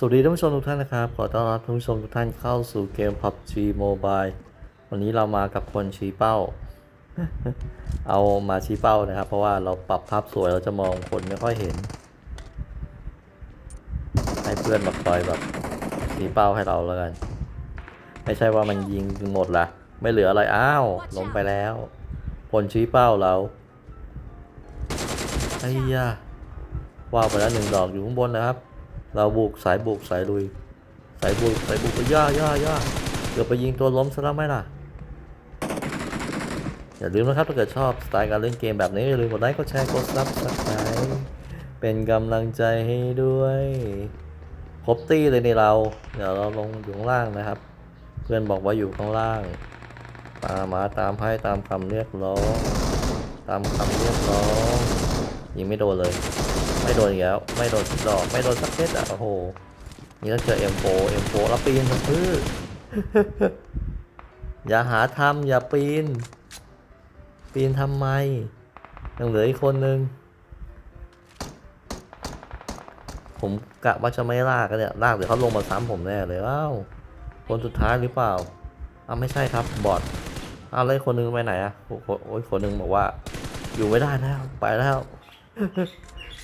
สวัสดีท่านผู้ชมทุกท่านนะครับ ขอต้อนรับท่านผู้ชมทุกท่านเข้าสู่เกม PUBG Mobile วันนี้เรามากับคนชี้เป้า เอามาชี้เป้านะครับ เพราะว่าเราปรับภาพสวยเราจะมองคนไม่ค่อยเห็น ให้เพื่อนมาคอยแบบชี้เป้าให้เราแล้วกัน ไม่ใช่ว่ามันยิงหมดละไม่เหลืออะไร อ้าวล้มไปแล้ว คนชี้เป้าเราไอ้ยาว่าวไปแล้วหนึ่งดอกอยู่ข้างบนนะครับ เราบุกสายบุกสายลุย สายบุกสายบุกไปย่าย่าย่าเกือบไปยิงตัวล้มซะแล้วไหมล่ะ อย่าลืมนะครับถ้าเกิดชอบสไตล์การเล่นเกมแบบนี้อย่าลืมกดไลค์กดแชร์กดซับสไครต์เป็นกำลังใจให้ด้วยครบตี้เลยในเรา เดี๋ยวเราลงอยู่ข้างล่างนะครับ เพื่อนบอกว่าอยู่ข้างล่างตามมาตามให้ตามคำเรียกร้อง ตามคำเรียกร้องยิงไม่โดนเลย ไม่โดนอีกแล้ว ไม่โดนดอก ไม่โดนสักเม็ดอะ โอ้โห นี่ถ้าเจอ M4 M4 แล้วปีนทำพื้นอย่าหาทำอย่าปีน ปีนทำไม ยังเหลืออีกคนนึง ผมกะว่าจะไม่ลากกันเนี่ย ลากเดี๋ยวเขาลงมาซ้ำผมแน่เลยอ้าวคนสุดท้ายหรือเปล่าอ้าวไม่ใช่ครับ บอดอ้าวแล้วอีกคนนึงไปไหนอะโอ้โหโอ้ยคนนึงบอกว่า อยู่ไม่ได้แล้ว ไปแล้ว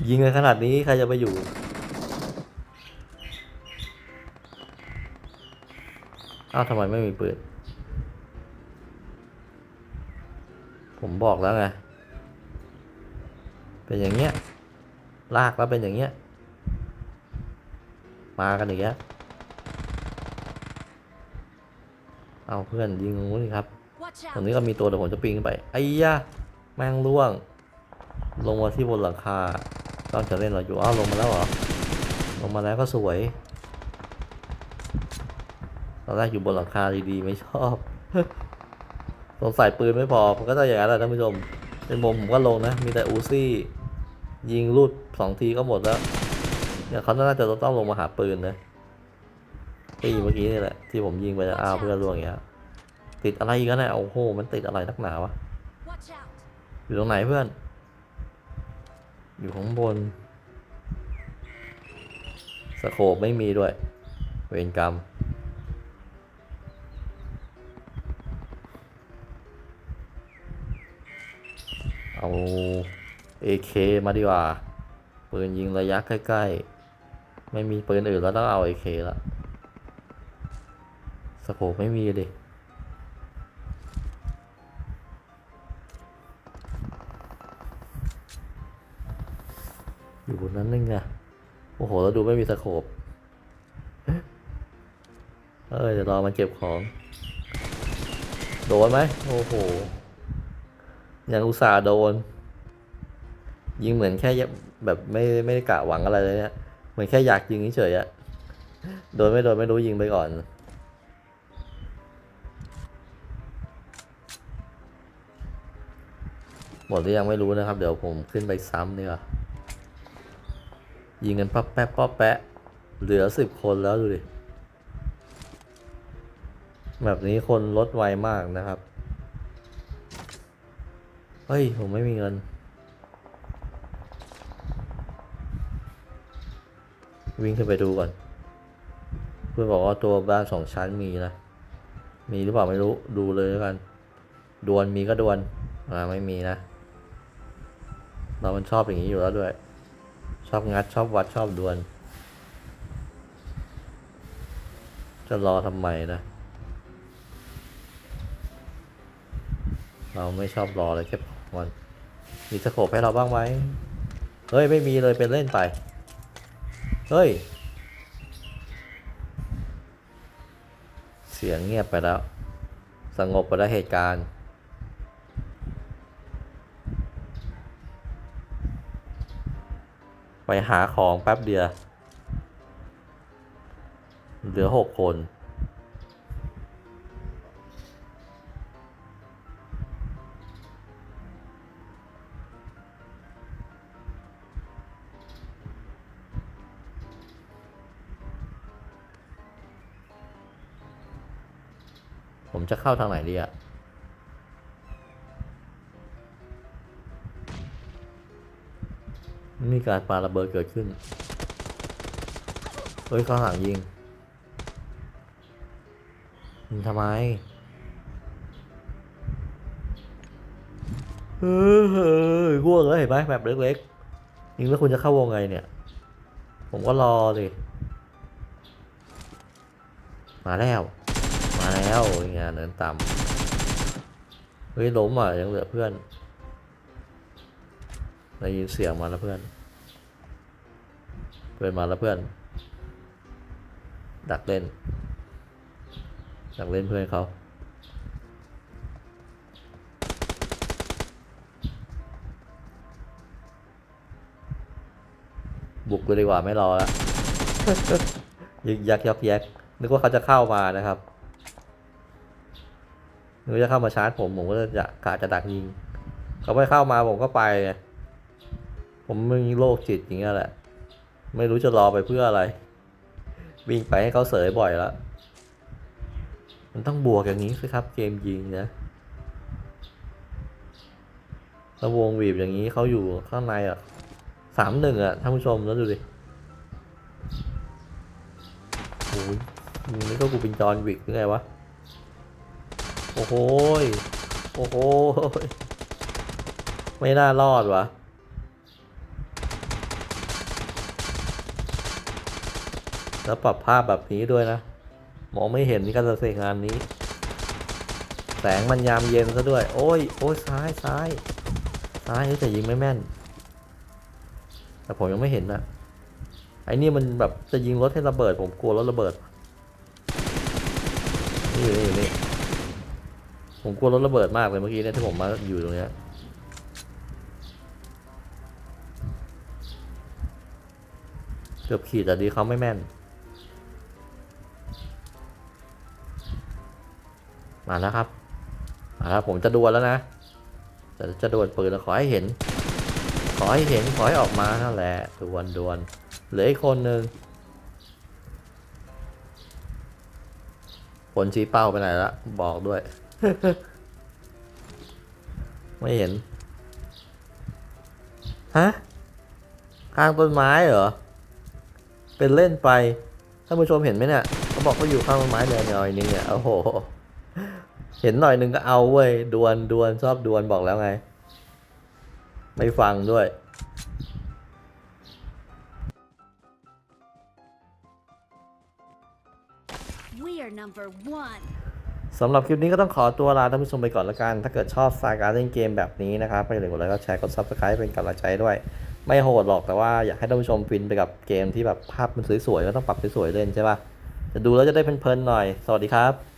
ยิงกันขนาดนี้ใครจะไปอยู่ อ้าวทำไมไม่มีปืน ผมบอกแล้วไง เป็นอย่างเงี้ย ลากแล้วเป็นอย่างเงี้ย มากันอีกแล้วเอาเพื่อนยิงตรงนู้นสิครับ Watch ตรง out! นี้ก็มีตัวเดี๋ยวผมจะปีนขึ้นไปไอ้ยะแม่งล่วง ลงมาที่บนหลังคา ต้องจะเล่นเราอยู่ อ้าวลงมาแล้วเหรอ ลงมาแล้วก็สวยตอนแรกอยู่บนหลังคาดีๆไม่ชอบสงสัยปืนไม่พอ มันก็จะอย่างนั้นแหละท่านผู้ชม เป็นมุมผมก็ลงนะ มีแต่อูซี่ ยิงรูดสองทีก็หมดแล้วเนี่ยเขาน่าจะต้องลงมาหาปืนนะตีเมื่อกี้นี่แหละ ที่ผมยิงไปอ้าวเพื่อนล่วงอย่างเงี้ย ติดอะไรกันนี่ยโอ้โห มันติดอะไรนักหนาวะ อยู่ตรงไหนเพื่อน อยู่ข้างบน สโคปไม่มีด้วย เวรกรรม เอา AK มาดีกว่า ปืนยิงระยะใกล้ๆ ไม่มีปืนอื่นแล้วต้องเอา AK ละสโคปไม่มีดิ อยู่บนนั้นนึงอะโอ้โหแล้วดูไม่มีสโคปเอ้ยเดี๋ยวรอมันเก็บของ โดนไหมโอ้โหยังอุตส่าห์โดน ยิงเหมือนแค่แบบไม่ไม่ได้กะหวังอะไรเลยเนี่ยเหมือนแค่อยากยิงเฉยอะโดนไม่โดนไม่รู้ยิงไปก่อนหมดหรือยังไม่รู้นะครับ เดี๋ยวผมขึ้นไปซ้ำดีกว่า ยิงกันป๊อปแป๊บป๊อปแปะ เหลือสิบคนแล้วดูดิ แบบนี้คนลดไวมากนะครับ เฮ้ย ผมไม่มีเงิน วิ่งขึ้นไปดูก่อน เพื่อนบอกว่าตัวบ้านสองชั้นมีนะ มีหรือเปล่าไม่รู้ ดูเลยแล้วกัน ดวนมีก็ดวน อ่าไม่มีนะ เรามันชอบอย่างนี้อยู่แล้วด้วย ชอบงัดชอบวัดชอบดวลจะรอทำไมนะ เราไม่ชอบรอเลยแค่วันมีสโคปให้เราบ้างไหมเฮ้ย ไม่มีเลยเป็นเล่นไป เฮ้ย เสียงเงียบไปแล้ว สงบไปแล้วเหตุการณ์ ไปหาของแป๊บเดียว เหลือหกคนผมจะเข้าทางไหนดีอะ มีการปาระเบิดเกิดขึ้น เฮ้ยข้างหลังยิงยิงทำไมเฮ้ยเฮ้ยง่วงแล้วเห็นไหมแบบเล็กๆยิงแล้วคุณจะเข้าวงไงเนี่ย ผมก็รอสิมาแล้ว มาแล้วอย่างเงี้ยเนินต่ำเฮ้ยล้มอะยังเหลือเพื่อน ได้ยินเสียงมาแล้วเพื่อน เพื่อนมาแล้วเพื่อน ดักเล่น ดักเล่นเพื่อนเขาบุกเลยดีกว่าไม่รอแล้วยึกยักยักแยกนึกว่าเขาจะเข้ามานะครับนึกว่าจะเข้ามาชาร์จผมผมก็จะกะจะดักยิง เขาไม่เข้ามาผมก็ไปไง ผมมีโรคจิตอย่างเงี้ยแหละ ไม่รู้จะรอไปเพื่ออะไร วิ่งไปให้เขาเสยบ่อยแล้ว มันต้องบวกอย่างนี้สิครับเกมยิงนะถ้าวงบีบอย่างนี้เขาอยู่ข้างในอะสามหนึ่งอะท่านผู้ชมแล้วดูดิโอ้ยมึงนี่ก็กูเป็นจอนวิกหรือไงวะ โอ้โหโอ้โหไม่น่ารอดวะ แล้วปรับภาพแบบนี้ด้วยนะ มองไม่เห็นนี่กันจะเสงานนี้ แสงมันยามเย็นซะด้วย โอ้ยโอ้ยซ้ายซ้ายซ้ายเฮ้ยแต่ยิงไม่แม่น แต่ผมยังไม่เห็นนะไอ้นี่มันแบบจะยิงรถให้ระเบิด ผมกลัวรถระเบิด นี่นี่นี่ผมกลัวรถระเบิดมากเลยเมื่อกี้เนี่ยที่ผมมาอยู่ตรงเนี้ยเกือบขีดแต่ดีเขาไม่แม่น มาแล้วครับ มาแล้วผมจะดวลแล้วนะจะจะดวลปืนแล้วขอให้เห็น ขอให้เห็นขอให้ออกมานั่นแหละดวลดวลเหลืออีกคนหนึ่งผลชี้เป้าไปไหนละบอกด้วย ไม่เห็น ฮะ ข้างต้นไม้เหรอ เป็นเล่นไปท่านผู้ชมเห็นไหมเนี่ยเขาบอกเขาอยู่ข้างต้นไม้เนยหน่อยนึงเนี่ยโอ้โห เห็นหน่อยหนึ่งก็เอาเว้ยดวลดวลชอบดวลบอกแล้วไง ไม่ฟังด้วย We are number one. สำหรับคลิปนี้ก็ต้องขอตัวลาท่านผู้ชมไปก่อนละกัน ถ้าเกิดชอบสายการเล่นเกมแบบนี้นะครับไปเลยกดไลค์กดแชร์กด subscribe เป็นกำลังใจด้วย ไม่โหดหรอกแต่ว่าอยากให้ท่านผู้ชมฟินไปกับเกมที่แบบภาพมันสวยๆก็ต้องปรับสวยๆเล่นใช่ปะจะดูแล้วจะได้เพลินๆหน่อย สวัสดีครับ